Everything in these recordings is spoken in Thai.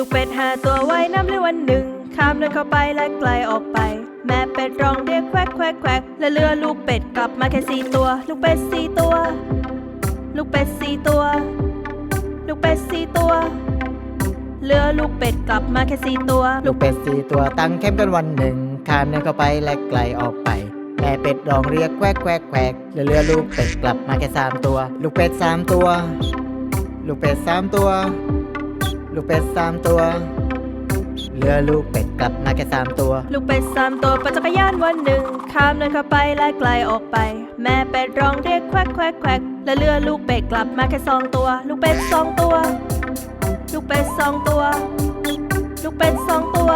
ลูกเป็ดห้าตัวว่ายน้ำในวันหนึ่งข้ามเดินเข้าไปและไกลออกไป แม่เป็ดร้องเรียกแควกแควกแควกและเรือลูกเป็ดกลับมาแค่สี่ตัว ลูกเป็ดสี่ตัว ลูกเป็ดสี่ตัว ลูกเป็ดสี่ตัวเรือลูกเป็ดกลับมาแค่สี่ตัว ลูกเป็ดสี่ตัวตั้งแคมป์กันวันหนึ่งข้ามเดินเข้าไปและไกลออกไปแม่เป็ดร้องเรียกแควกแควกแควกและเรือลูกเป็ดกลับมาแค่สามตัว ลูกเป็ดสามตัว ลูกเป็ดสามตัว ลูกเป็ดสามตัว เรือลูกเป็ดกลับมาแค่สามตัว ลูกเป็ดสามตัวปั่นจักรยานวันหนึ่งข้ามเดินเข้าไปและไกลออกไป แม่เป็ดร้องเรียกแควกแควกแควกและเรือลูกเป็ดกลับมาแค่สองตัว ลูกเป็ดสองตัว ลูกเป็ดสองตัว ลูกเป็ดสองตัว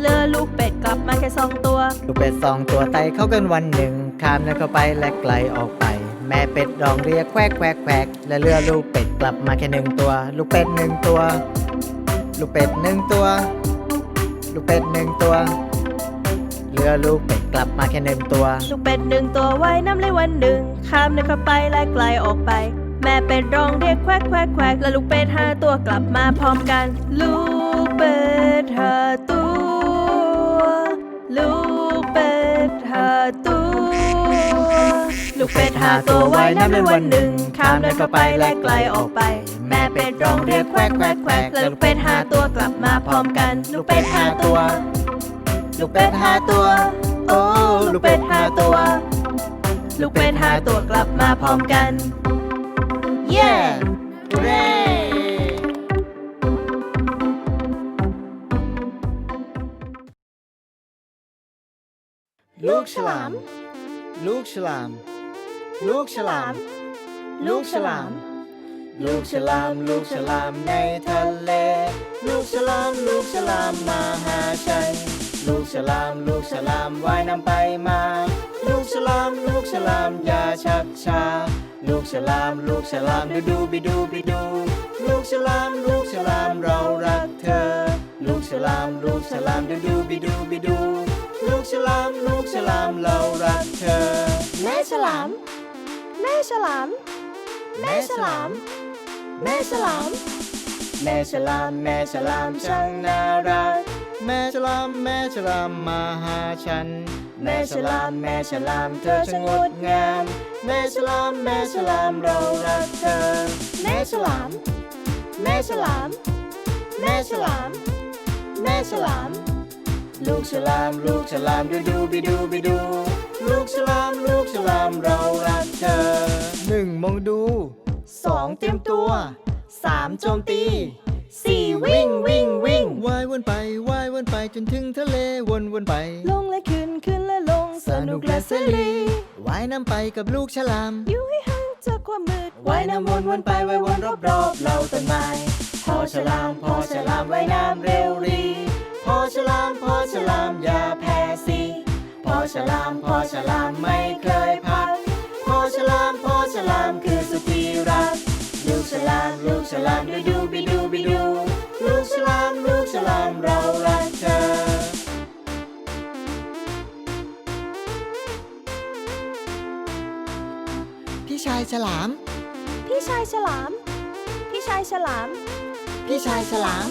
เรือลูกเป็ดกลับมาแค่สองตัว ลูกเป็ดสองตัวไต่เข้ากันวันหนึ่งข้ามเดินเข้าไปและไกลออกไป แม่เป็ดร้องเรียกแควกแควกแควกและเรือลูกเป็ดกลับมาแค่หนึ่งตัว ลูกเป็ดหนึ่งตัว ลูกเป็ดหนึ่งตัว ลูกเป็ดหนึ่งตัว เรือลูกเป็ดกลับมาแค่หนึ่งตัว ลูกเป็ดหนึ่งตัวว่ายน้ำในวันหนึ่งข้ามเดินเข้าไปและไกลออกไป แม่เป็ดร้องเรียกแควกแควกแควกและลูกเป็ดห้าตัวกลับมาพร้อมกัน ลูกเป็ดห้าตัว ลูกเป็ดห้าตัว ลูกเป็ดหาตัวไว่ายน้ำในวันหนึ่งข้ามเดินเข้าไปและไกลออกไป แม่เป็ดร้องเรียกแควกแควกแควกและลูกเป็ดหาตัวกลับมาพร้อมกัน ลูกเป็ดหาตัว ลูกเป็ดหาตัว โอ้ลูกเป็ดหาตัว ลูกเป็ดหาตัวกลับมาพร้อมกัน เย้เร่ลูกฉลาม ลูกฉลาม ลูกฉลาม ลูกฉลาม ลูกฉลาม ลูกฉลามในทะเล ลูกฉลาม ลูกฉลามมาหาฉัน ลูกฉลาม ลูกฉลามว่ายน้ำไปมา ลูกฉลาม ลูกฉลามอย่าชักช้า ลูกฉลาม ลูกฉลามดูดูบิดูบิดู ลูกฉลาม ลูกฉลามเรารักเธอ ลูกฉลาม ลูกฉลามดูดูบิดูบิดู ลูกฉลาม ลูกฉลามเรารักเธอ แม่ฉลาม แม่ฉลาม แม่ฉลาม แม่ฉลาม แม่ฉลาม แม่ฉลามช่างน่ารัก แม่ฉลาม แม่ฉลามมาหาฉัน แม่ฉลาม แม่ฉลามเธอช่างงดงาม แม่ฉลาม แม่ฉลามเรารักเธอ แม่ฉลาม แม่ฉลาม แม่ฉลาม แม่ฉลาม ลูกฉลาม ลูกฉลามดูดูบิดูบิดู ลูกฉลาม ลูกฉลามเรารักเธอหนึ่ง มองดูสองเตรียมตัวสามโจมตีสี่วิ่งวิ่งวิ่งว่ายวนไปว่ายวนไปจนถึงทะเลวนวนไป ลงและขึ้นขึ้นและลงสนุกและเสรีว่ายน้ำไปกับลูกฉลามอยู่ให้ห่างจากความมืดว่ายน้ำวนวนไปว่ายวนรอบรอบๆเราต้นไม้พอฉลามพอฉลามว่ายน้ำเร็วรีพอฉลามพอฉลามอย่าแพ้สิพอฉลามพอฉลามไม่เคยพักพอ ฉลามพอฉลามคือสุดที่รักลูกฉลามลูกฉลามดูดูบิดูบิดู ลูกฉลามลูกฉลามเรารักเธอพี่ชายฉลาม พี่ชายฉลาม พี่ชายฉลาม พี่ชายฉลาม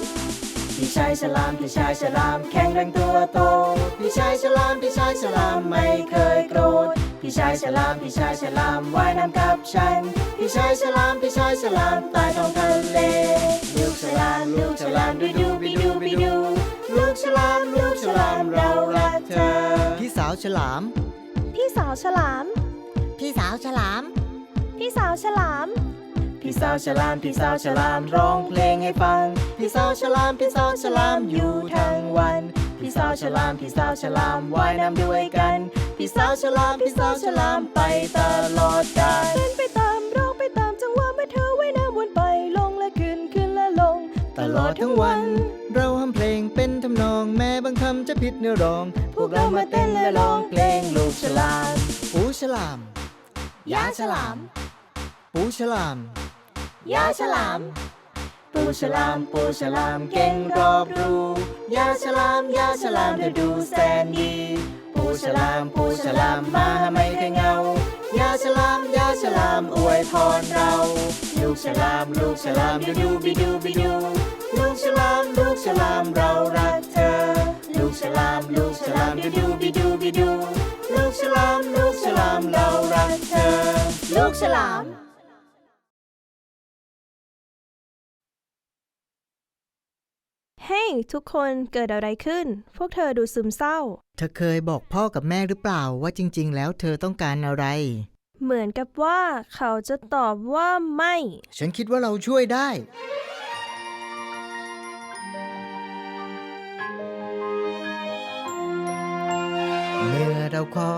พี่ชายฉลาม พี่ชายฉลาม แข็งแรงตัวโต พี่ชายฉลาม พี่ชายฉลามไม่เคยโกรธ พี่ชายฉลาม พี่ชายฉลามว่ายน้ำกับฉัน พี่ชายฉลาม พี่ชายฉลามใต้ท้องทะเล ลูกฉลาม ลูกฉลามดูดูบิดูบิดู ลูกฉลาม ลูกฉลามเรารักเธอ พี่สาวฉลาม พี่สาวฉลาม พี่สาวฉลาม พี่สาวฉลาม พี่สาวฉลามพี่สาวฉลามร้องเพลงให้ฟัง พี่สาวฉลามพี่สาวฉลามอยู่ทั้งวัน พี่สาวฉลามพี่สาวฉลามว่ายน้ำด้วยกัน พี่สาวฉลามพี่สาวฉลามไปตลอดกาลเต้นไปตามร้องไปตามจังหวะเมื่อเธอว่ายน้ำวนไปลงและขึ้นขึ้นและลง ตลอดทั้งวัน เราทำเพลงเป็นทำนองแม้บางคำจะผิดเนื้อร้อง พวกเรามาเต้นและร้องเพลงลูกฉลามปูฉลามยาฉลามปูฉลาม ยาฉลาม ปูฉลามปูฉลามเก่งรอบรู้ ยาฉลามยาฉลามเธอดูแสนดี ปูฉลามปูฉลามมาไม่เคยเหงา ยาฉลามยาฉลามอวยพรเรา ลูกฉลามลูกฉลามดูดูบิดูบิดู ลูกฉลามลูกฉลามเรารักเธอ ลูกฉลามลูกฉลามดูดูบิดูบิดู ลูกฉลามลูกฉลามเรารักเธอ ลูกฉลาม เฮ้ยทุกคนเกิดอะไรขึ้น พวกเธอดูซึมเศร้า เธอเคยบอกพ่อกับแม่หรือเปล่าว่าจริง ๆ แล้วเธอต้องการอะไร เหมือนกับว่าเขาจะตอบว่าไม่ ฉันคิดว่าเราช่วยได้ เมื่อเราขอ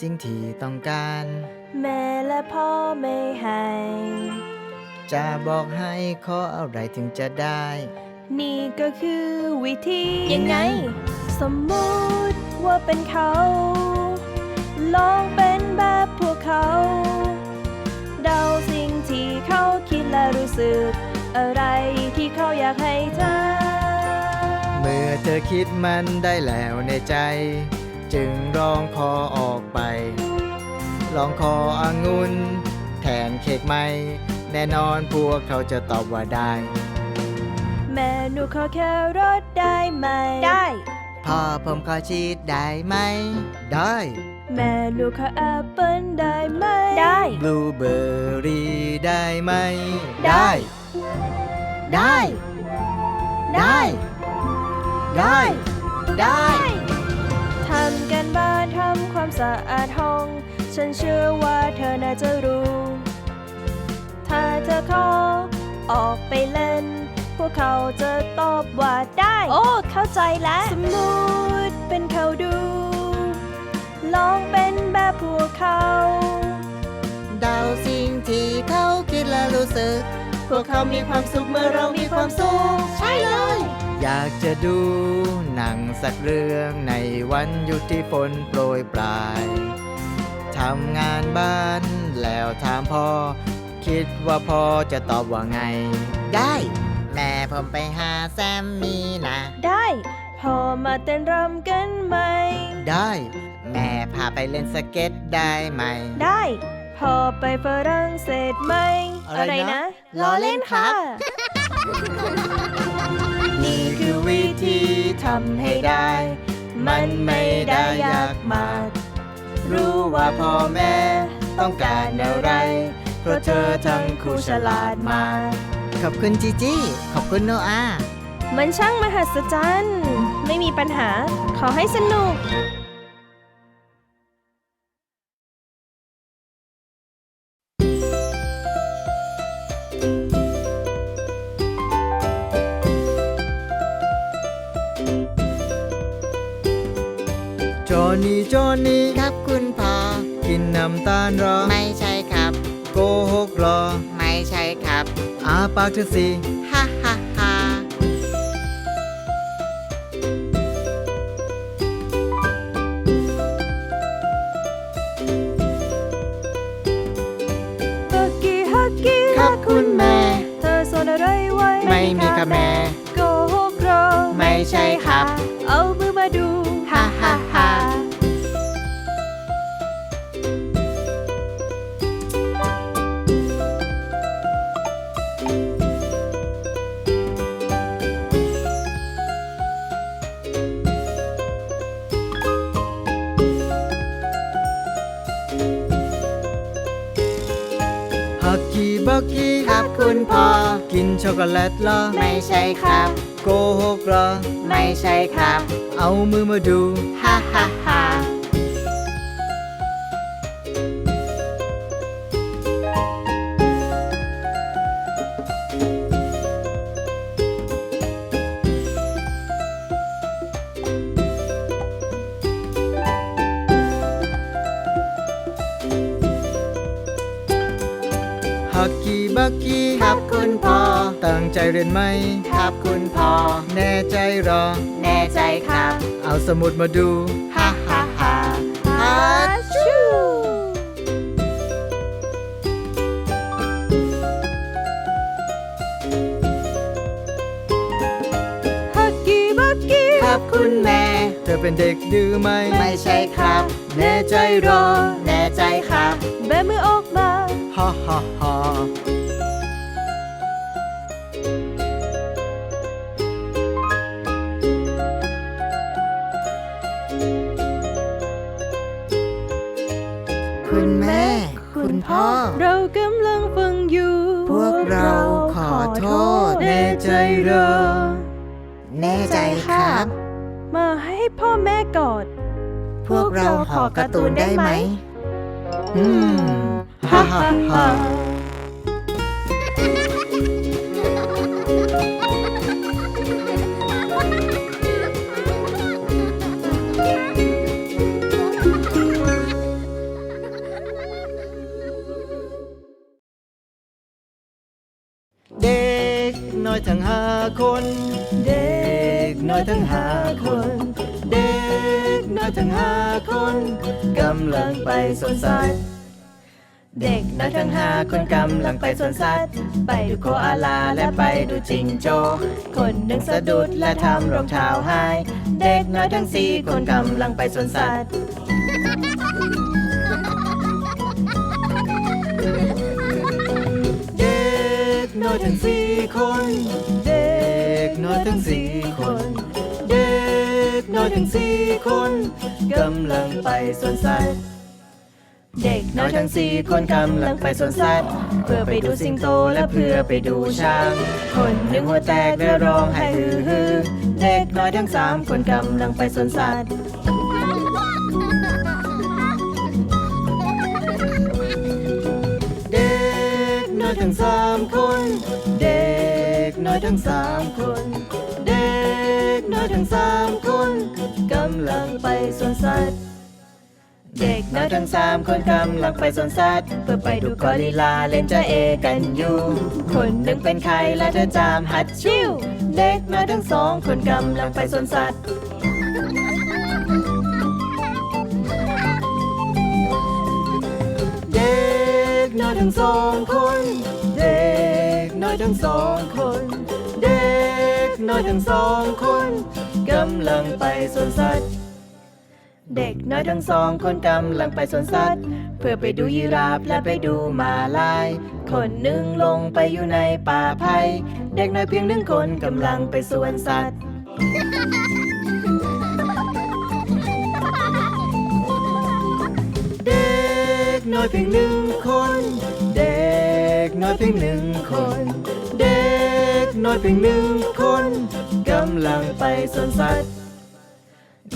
สิ่งที่ต้องการ แม่และพ่อไม่ให้ จะบอกให้ขออะไรถึงจะได้ นี่ก็คือวิธียังไง สมมุติว่าเป็นเขา ลองเป็นแบบพวกเขา เดาสิ่งที่เขาคิดและรู้สึก อะไรที่เขาอยากให้เธอ เมื่อเธอคิดมันได้แล้วในใจ จึงร้องขอออกไป ลองขอองุ่นแทนเค้กไหม แน่นอนพวกเขาจะตอบว่าได้ แม่หนูขอแค่รถได้ไหม ได้ พ่อผมขอชีสได้ไหม ได้ แม่หนูขอแอปเปิ้ลได้ไหม ได้ บลูเบอร์รี่ได้ไหม ได้ ได้ ได้ ได้ ได้ ทำกันบ้านทำความสะอาดห้อง ฉันเชื่อว่าเธอน่าจะรู้ ถ้าเธอขอออกไปเล่น พวกเขาจะตอบว่าได้ โอ้ เข้าใจแล้ว สมมุติเป็นเขาดู ลองเป็นแบบพวกเขา เดาสิ่งที่เขาคิดและรู้สึก พวกเขามีความสุขเมื่อเรามีความสุข ใช่เลย อยากจะดูหนังสักเรื่องในวันหยุดที่ฝนโปรยปลาย ทำงานบ้านแล้วถามพ่อ คิดว่าพ่อจะตอบว่าไง ได้แม่ ผมไปหาแซมมี่นะ ได้ พอมาเต้นรำกันไหม ได้ แม่พาไปเล่นสเก็ตได้ไหม ได้ พอไปฝรั่งเศสไหมอะไรนะ ล้อเล่นค่ะ นี่คือวิธีทำให้ได้ มันไม่ได้ยากมาก รู้ว่าพ่อแม่ต้องการอะไร เพราะเธอทั้งคู่ฉลาดมาก ขอบคุณจีจี้ ขอบคุณโนอา มันช่างมหัศจรรย์ ไม่มีปัญหา ขอให้สนุกจอห์นนี่จอห์นนี่ครับคุณพ่อกินน้ำตาลเหรอไอาปากเธอสิฮ่าฮ่าฮ่าฮักกี้ฮักกี้ครับคุณแม่ เธอสอนอะไรไว้ไม่มีครับแม่โกหกเหรอไม่ใช่ครับ เอามือมาดูฮ่าฮ่าฮ่า ครับคุณพ่อ กินช็อกโกแลตเหรอไม่ใช่ครับ โกหกเหรอไม่ใช่ครับ เอามือมาดู ฮ่าฮ่าฮ่าฮั ใจเรียนไหม ครับคุณพ่อ แน่ใจเหรอ แน่ใจครับ เอาสมุดมาดู ฮ่าฮ่าฮ่าฮัชูฮักกี้บักกี้ครับคุณแม่ เธอเป็นเด็กดื้อไหม ไม่ใช่ครับ แน่ใจเหรอ แน่ใจครับ แบมือออกมา ฮ่าฮ่าฮ่า คุณพ่อ เรากำลังฟังอยู่ พวกเราขอโทษแน่ใจเหรอแน่ใจครับ มาให้พ่อแม่กอด พวกเราขอการ์ตูนได้ไหม อืม ฮ่าฮ่าฮ่า น้อยทั้งห้าคน เด็กน้อยทั้งห้าคน เด็กน้อยทั้งห้าคนกำลังไปสวนสัตว์เด็กน้อยทั้งห้าคนกำลังไปสวนสัตว์ไปดูโคอาลาและไปดูจิงโจ้คนหนึ่งสะดุดและทำรองเท้าหาย เด็กน้อยทั้งสี่คนกำลังไปสวนสัตว์ ทั้งสี่คน เด็กน้อยทั้งสี่คน เด็กน้อยทั้งสี่คนกำลังไปสวนสัตว์ เด็กน้อยทั้งสี่คนกำลังไปสวนสัตว์ เพื่อไปดูสิงโตและเพื่อไปดูช้าง คนหนึ่งหัวแตกและร้องไห้ฮือฮือเด็กน้อยทั้งสามคนกำลังไปสวนสัตว์เด็กน้อยทั้งสามคน น้อยทั้งสามคน เด็กน้อยทั้งสามคนกำลังไปสวนสัตว์ เด็กน้อยทั้งสามคนกำลังไปสวนสัตว์เพื่อไปดูกอริลลาเล่นจะเอกันอยู่ คนหนึ่งเป็นใครและเธอจามหัดชิวเด็กน้อยทั้งสองคนกำลังไปสวนสัตว์เด็กน้อยทั้งสองคนเด็ก น้อยทั้งสองคน เด็กน้อยทั้งสองคนกำลังไปสวนสัตว์ เด็กน้อยทั้งสองคนกำลังไปสวนสัตว์ เพื่อไปดูยีราฟและไปดูมาลาย คนหนึ่งลงไปอยู่ในป่าไผ่เด็กน้อยเพียงหนึ่งคนกำลังไปสวนสัตว์ เด็กน้อยเพียงหนึ่งคน กน้อยเพียงหนึ่งคน เด็กน้อยเพียงหนึ่งคนกำลังไปสวนสัตว์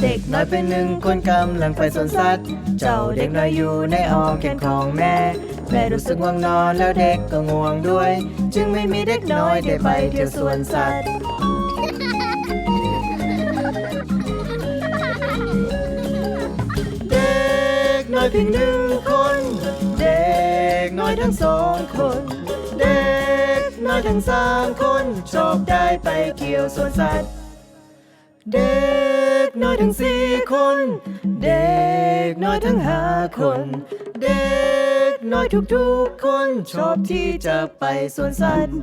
เด็กน้อยเป็นหนึ่งคนกำลังไปสวนสัตว์ เจ้าเด็กน้อยอยู่ในอ้อมแขนของแม่ แม่รู้สึกง่วงนอนแล้วเด็กก็ง่วงด้วย จึงไม่มีเด็กน้อยได้ไปเที่ยวสวนสัตว์ เด็กน้อยเพียงหนึ่งค ทั้งสองคน เด็กน้อยทั้งสามคนชอบได้ไปเที่ยวสวนสัตว์ เด็กน้อยทั้งสี่คน เด็กน้อยทั้งห้าคน เด็กน้อยทุกๆคนชอบที่จะไปสวนสัตว์